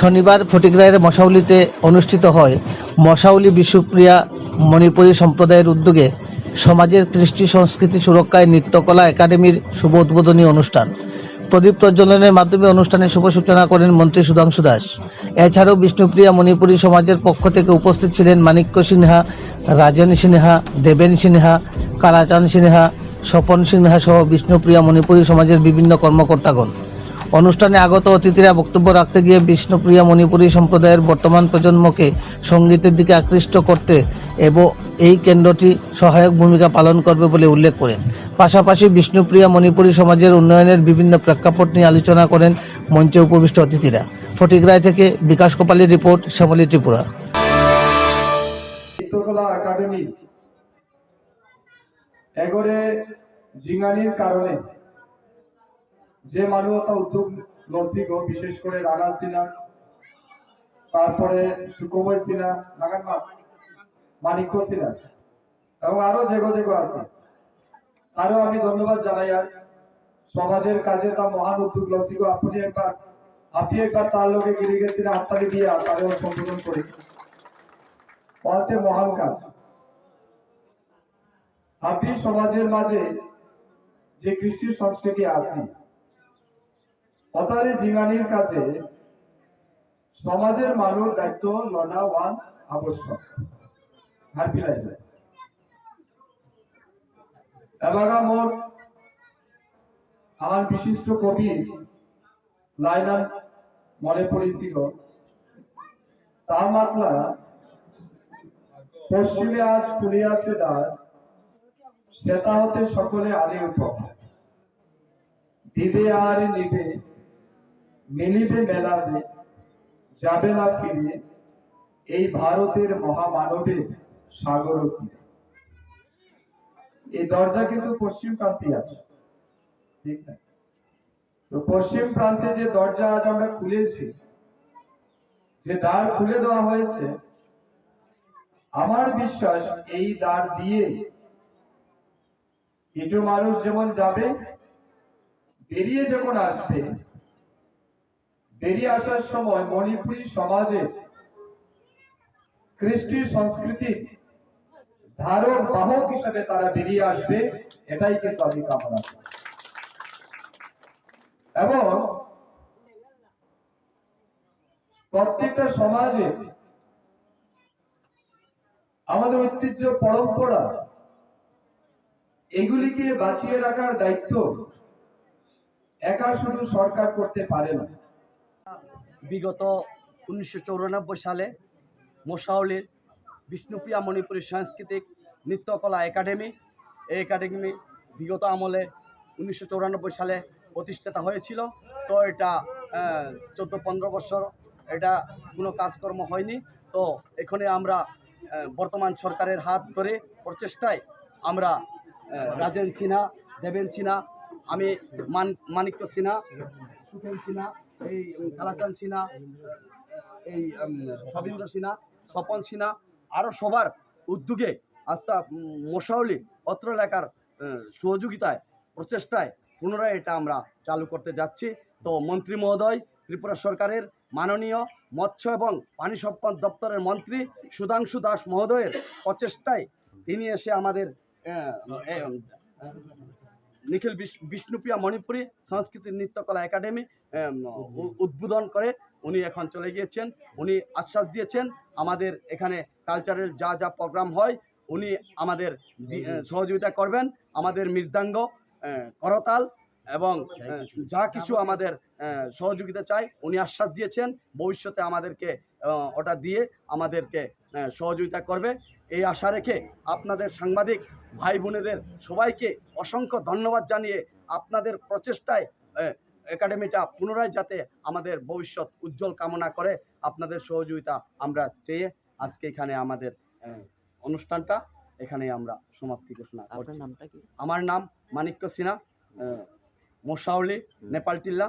শনিবার ফটিকরায়ের মশাউলিতে অনুষ্ঠিত হয়। মশাউলি বিশ্বপ্রিয়া মণিপুরী সম্প্রদায়ের উদ্যোগে সমাজের কৃষ্টি সংস্কৃতি সুরক্ষায় নৃত্যকলা একাডেমির শুভ উদ্বোধনী অনুষ্ঠান। প্রদীপ প্রজ্বলনের মাধ্যমে অনুষ্ঠানের শুভ সূচনা করেন মন্ত্রী সুধাংশু দাস। এছাড়াও বিষ্ণুপ্রিয়া মণিপুরী সমাজের পক্ষ থেকে উপস্থিত ছিলেন মানিক্য সিনহা, রাজেন সিনহা, দেবেন সিনহা, কালাচাঁদ সিনহা, স্বপন সিনহা সহ বিষ্ণুপ্রিয়া মণিপুরী সমাজের বিভিন্ন কর্মকর্তাগণ। অনুষ্ঠানে আগত অতিথিরা বক্তব্য রাখতে গিয়ে বিষ্ণুপ্রিয়া মণিপুরী সম্প্রদায়ের বর্তমান প্রজন্মকে সঙ্গীতের দিকে আকৃষ্ট করতে এবং এই কেন্দ্রটি সহায়ক ভূমিকা পালন করবে বলে উল্লেখ করেন। পাশাপাশি বিষ্ণুপ্রিয়া মণিপুরী সমাজের উন্নয়নের বিভিন্ন প্রেক্ষাপট নিয়ে আলোচনা করেন মঞ্চে উপবিষ্ট অতিথিরা। ফটিকরায় থেকে বিকাশ কোপালের রিপোর্ট, শ্যামলী ত্রিপুরা। একাডেমি এগরে জিঙ্গানির কারণে যে মানবতা উদ্যোগ লসিগ বিশেষ করে রানা সিনহা, তারপরে সুকুময় সিনহা লাগান মা মানিক্য সিনহা, এবং আরও যেগো যেগো আছে। আরও আমি ধন্যবাদ জানাই আর সমাজের কাজে তার মহান উদ্যোগ লসিগ আপনি একবার আপনি একবার তার লোকে গিরিগের দিনে হাততালি দিয়ে তারেও সম্বোধন করি। অন্তে মহান কাজ। আপনি সমাজের মাঝে যে কৃষ্টি সংস্কৃতি আছে অতারে জিঙ্গানির কাজে সমাজের মানুষ দায়িত্ব লড়া ওয়ান আবশ্যক। হার পিলাই এবাগা মোর আমার বিশিষ্ট কবি লাইনান মনে পড়েছিল তা মাতলা, পশ্চিমে আজ খুলিয়াছে দ্বার শ্বেতা হতে সকলে আরে উঠ দিবে আর নিবে মিলিবে মেলাবে, যাবে না ফিরে, এই ভারতের মহামানবের সাগর এই দরজা কিন্তু পশ্চিম প্রান্তে আছে। ঠিক না? তো পশ্চিম প্রান্তে যে দরজা আজ আমরা খুলেছি, যে দ্বার খুলে দেওয়া হয়েছে, আমার বিশ্বাস এই দ্বার দিয়ে কিছু মানুষ যেমন যাবে, বেরিয়ে যখন আসবে বেরিয়ে আসার সময় মণিপুরী সমাজে কৃষ্টি সংস্কৃতি ধারক বাহক হিসেবে তারা বেরিয়ে আসবে, এটাই কিন্তু আমি কামনা করি। এবং প্রত্যেকটা সমাজে আমাদের ঐতিহ্য পরম্পরা, এগুলিকে বাঁচিয়ে রাখার দায়িত্ব একা শুধু সরকার করতে পারে না। বিগত উনিশশো সালে মোশাউলির বিষ্ণুপ্রিয়া মণিপুরী সাংস্কৃতিক নৃত্যকলা একাডেমি, এই একাডেমি বিগত আমলে উনিশশো সালে প্রতিষ্ঠাতা হয়েছিল। তো এটা চোদ্দ পনেরো বছর এটা কোনো কাজকর্ম হয়নি। তো এখানে আমরা বর্তমান সরকারের হাত ধরে প্রচেষ্টায় আমরা রাজেন সিনহা, দেবেন সিনহা, আমি মান, মানিক্য সিনহা, সুখেন সিনহা এই উম, কালাচাঁদ সিনহা এই সবীন্দ্র সিনহা স্বপন সিনহা আরও সবার উদ্যোগে আস্থা মশাউলি অত্র এলাকার সহযোগিতায় প্রচেষ্টায় পুনরায় এটা আমরা চালু করতে যাচ্ছি। তো মন্ত্রী মহোদয় ত্রিপুরা সরকারের মাননীয় মৎস্য এবং পানি সম্পদ দপ্তরের মন্ত্রী সুধাংশু দাস মহোদয়ের প্রচেষ্টায় তিনি এসে আমাদের নিখিল বিষ্ণুপ্রিয়া মণিপুরী সংস্কৃতি নৃত্যকলা একাডেমি উদ্বোধন করে উনি এখন চলে গিয়েছেন। উনি আশ্বাস দিয়েছেন, আমাদের এখানে কালচারাল যা যা প্রোগ্রাম হয়, উনি আমাদের সহযোগিতা করবেন। আমাদের মৃদাঙ্গ করতাল এবং যা কিছু আমাদের সহযোগিতা চাই উনি আশ্বাস দিয়েছেন ভবিষ্যতে আমাদেরকে ওটা দিয়ে আমাদেরকে সহযোগিতা করবে। এই আশা রেখে আপনাদের সাংবাদিক ভাই বোনেদের সবাইকে অসংখ্য ধন্যবাদ জানিয়ে আপনাদের প্রচেষ্টায় একাডেমিটা পুনরায় যাতে আমাদের ভবিষ্যৎ উজ্জ্বল কামনা করে আপনাদের সহযোগিতা আমরা চেয়ে আজকে এখানে আমাদের অনুষ্ঠানটা এখানে আমরা সমাপ্তি ঘোষণা করছি। আমার নাম মানিক্য সিনহা আহ, মোশাউলি নেপাল টিল্লা